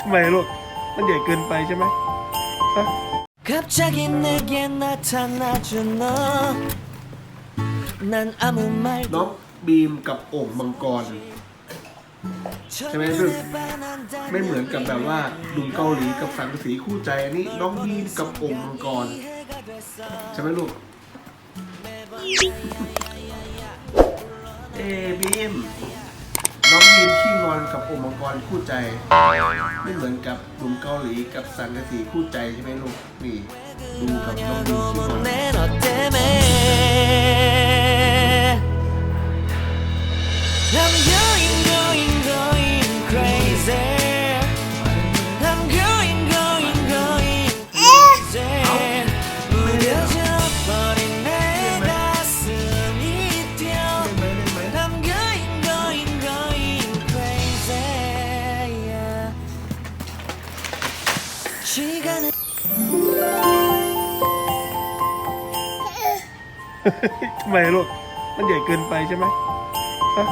ทำไมลูก มันใหญ่เกินไปใช่ไหมฮะ 갑자기 내게 나타나준 너 난 아무 말 น้องบีมกับโอ่งมังกร ใช่ไหมซึ่งไม่เหมือนกับแบบว่าดุมเกาหลีกับสังกะสีคู่ใจอันนี้น้องบีมกับโอ่งมังกร ใช่ไหมลูก เอ้บีม น้องมีนขี้นอนกับอ่งมังกรคู่ใจ ไม่เหมือนกับหนุ่มเกาหลีกับสังกะสีคู่ใจใช่ไหมลูกนี่ดูกับน้องบีมขี้งอน ทำไมลูก มันใหญ่เกินไปใช่ไหมฮะ